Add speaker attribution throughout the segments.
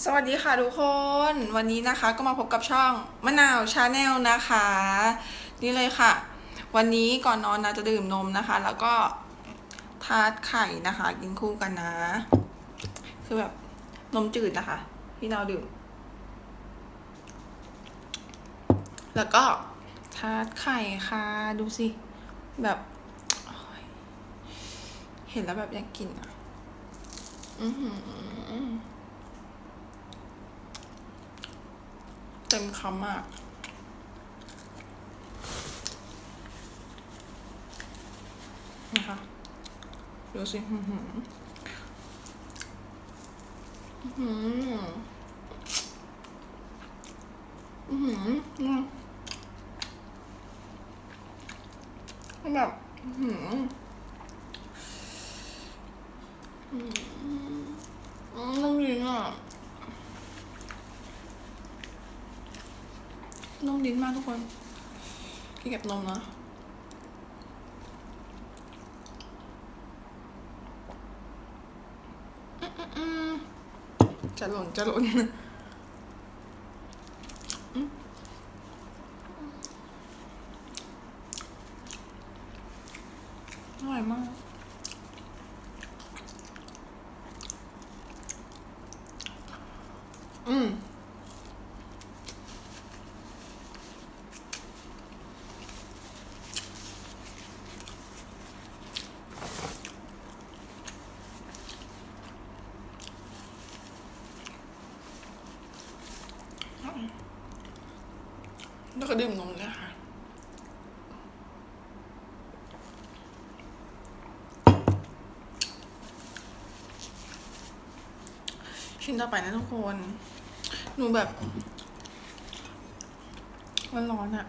Speaker 1: สวัสดีค่ะทุกคน วันนี้นะคะก็มาพบกับช่องมะนาวชาแนลนะคะ นี่เลยค่ะ วันนี้ก่อนนอนนะจะดื่มนมนะคะ แล้วก็ทาดไข่นะคะ กินคู่กันนะ คือแบบนมจืดนะคะ พี่นาวดื่ม แล้วก็ทาดไข่ค่ะดูสิ แบบ เห็นแล้วแบบอยากกินอะ อือหือ เต็มคำมาก นะคะดูสิอื้อหืออื้อหืออื้อหืมแบบอื้อหืออืมอืมนุ่มดีอะ นุ่มลิ้นมากทุกคนกินกับนมนะอืมอืมอืมจะหล่นจะหล่นอืมอร่อยมาก อืม แล้วก็ดื่มนมเลยค่ะชิ้นต่อไปนะทุกคน หนูแบบ มันร้อนอะ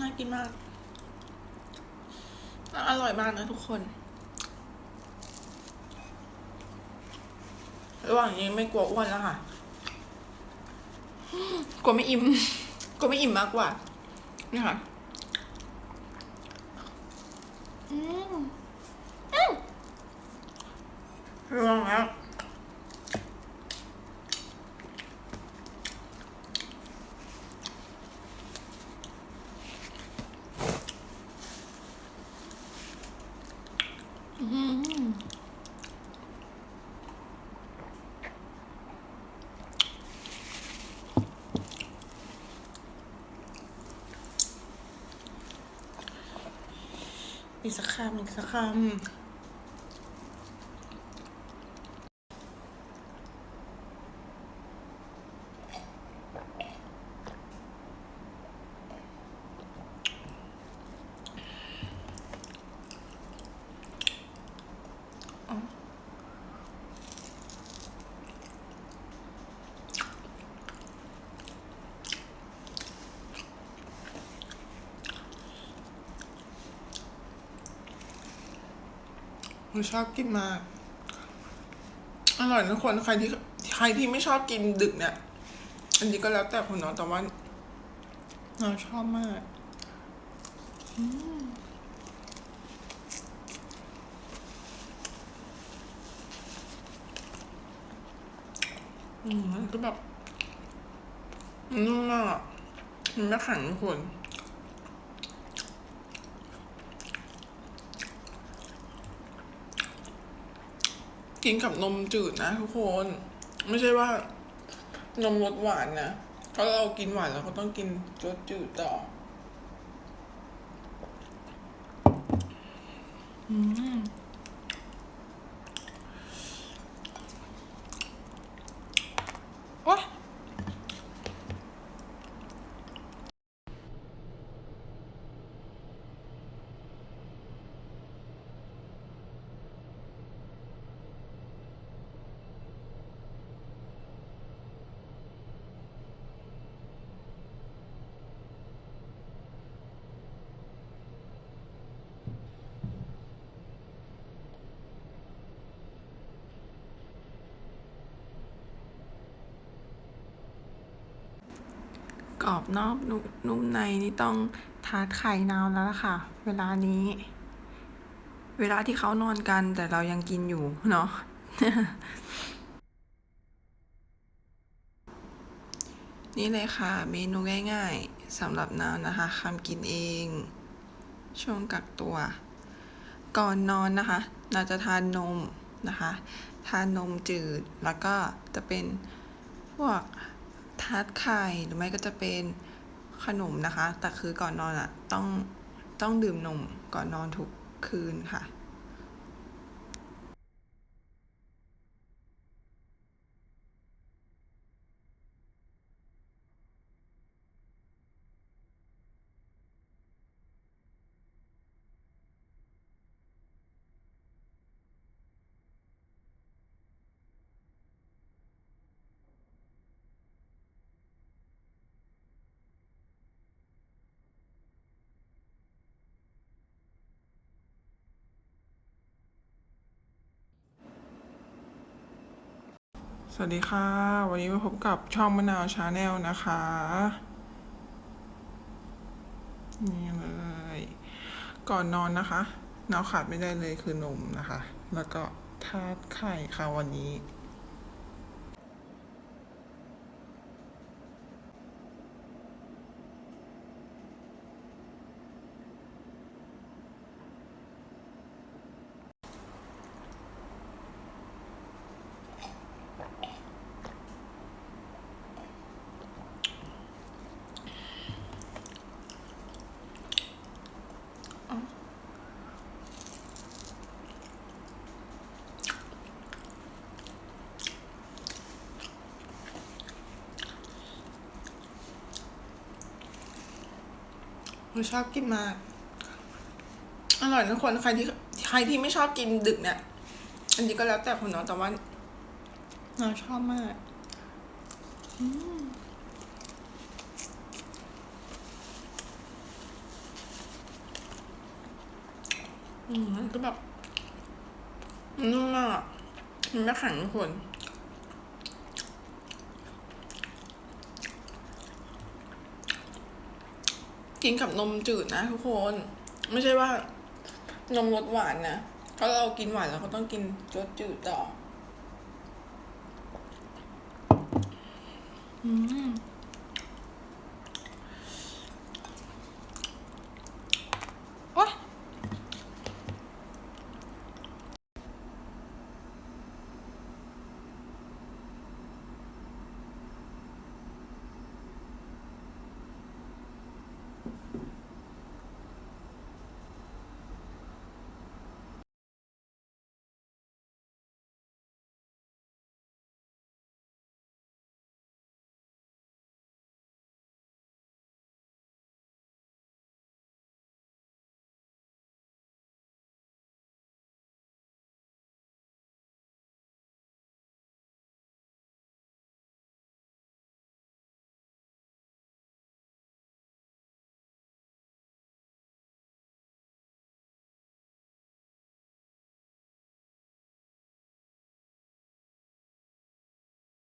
Speaker 1: น่ากินมาก อร่อยมากนะทุกคน ระหว่างนี้ไม่กลัวอ้วนแล้วค่ะ กลัวไม่อิ่มกลัวไม่อิ่มมากกว่านี่ค่ะอืมอืมลองแล้ว อืม อีกสักคำอีกสักคำ หนูชอบกินมาก อร่อยนะคนใครที่ใครที่ไม่ชอบกินดึกเนี่ย อันนี้ก็แล้วแต่คนเนาะแต่ว่าเราชอบมากอืมอืมมันก็แบบนุ่มมากมันไม่แข็งทุกคน กินกับนมจืดนะทุกคน ไม่ใช่ว่านมรสหวานนะเพราะเรากินหวานเราก็ต้องกินรสจืดต่อ อืม รอบนอกนุ่มในนี่ต้องทาร์ไข่นาวแล้วล่ะค่ะ เวลานี้ เวลาที่เขานอนกันแต่เรายังกินอยู่เนาะนี่เลยค่ะ เมนูง่ายๆสำหรับนาำนะคะคำกินเอง ช่วงกักตัว ก่อนนอนนะคะ เราจะทานนมนะคะ ทานนมจืดแล้วก็จะเป็นพวก ทัดไข่หรือไม่ก็จะเป็นขนมนะคะ แต่คือก่อนนอนอะ่ะต้องต้องดื่มนมก่อนนอนทุกคืนค่ะ สวัสดีค่ะ วันนี้มาพบกับช่องมะนาวชาแนลนะคะ นี่เลย ก่อนนอนนะคะนาวขาดไม่ได้เลยคือนมนะคะ แล้วก็ทาดไข่ค่ะวันนี้ เราชอบกินมาก อร่อยนะคนใครที่ใครที่ไม่ชอบกินดึกเนี่ย อันนี้ก็แล้วแต่คนเนาะแต่ว่าเราชอบมากอืมอืมมันก็แบบนุ่มมากอะมันไม่แข็งทุกคน กินกับนมจืดนะทุกคน ไม่ใช่ว่านมรสหวานนะเพราะเรากินหวานเราก็ต้องกินรสจืดต่อ อืมโอ๊ย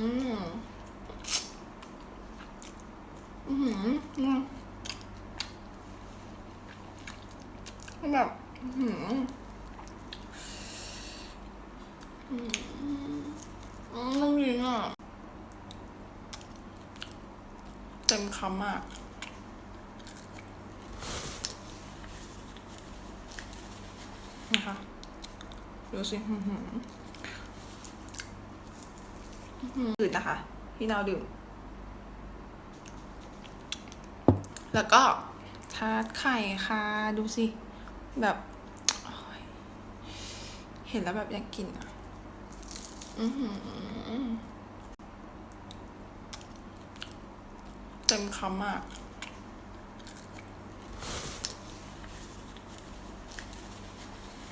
Speaker 1: อืมอือหืออืมแบบอือหืออืมอืม ต้องยิงอะ เต็มคำมากนะคะดูสิอื้อหืออื่นนะคะพี่นาวดื่ม แล้วก็ทาดไข่ค่ะ ดูสิ แบบ เห็นแล้วแบบอยากกินอะ อือหือเต็มคำมาก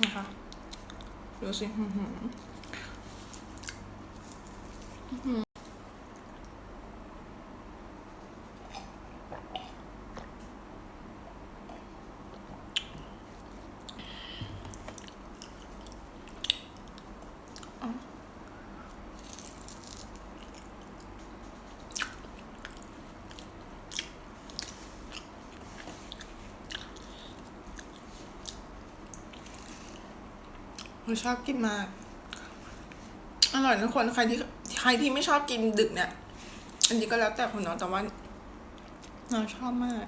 Speaker 1: นะคะดูสิ อื้อหือ เราชอบกินมาก อร่อยนะคนใครที่ใครที่ไม่ชอบกินดึกเนี่ย อันนี้ก็แล้วแต่คนเนาะแต่ว่าเราชอบมาก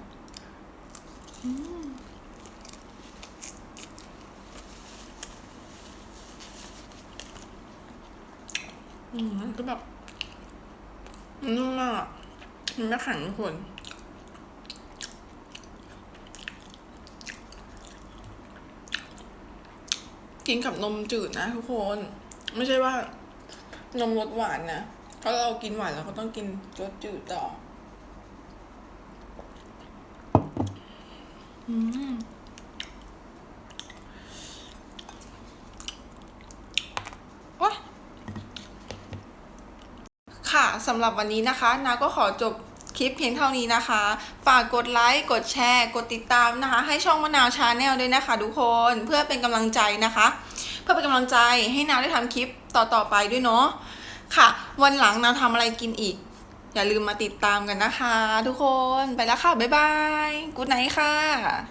Speaker 1: อืมอืมมันก็แบบนุ่มมากอะมันไม่แข็งทุกคน กินกับนมจืดนะทุกคน ไม่ใช่ว่านมรสหวานนะเพราะเรากินหวานเราก็ต้องกินรสจืดต่อ อืมค่ะสำหรับวันนี้นะคะ นาก็ขอจบ คลิปเพียงเท่านี้นะคะ ฝากกดไลค์ กดแชร์ กดติดตามนะคะ ให้ช่องมะนาวชาแนลด้วยนะคะทุกคนเพื่อเป็นกำลังใจนะคะ เพื่อเป็นกำลังใจให้นาวได้ทำคลิปต่อๆไปด้วยเนาะค่ะ วันหลังนาวทำอะไรกินอีก อย่าลืมมาติดตามกันนะคะ ทุกคนไปแล้วค่ะบ๊ายบายกูดไนท์ค่ะ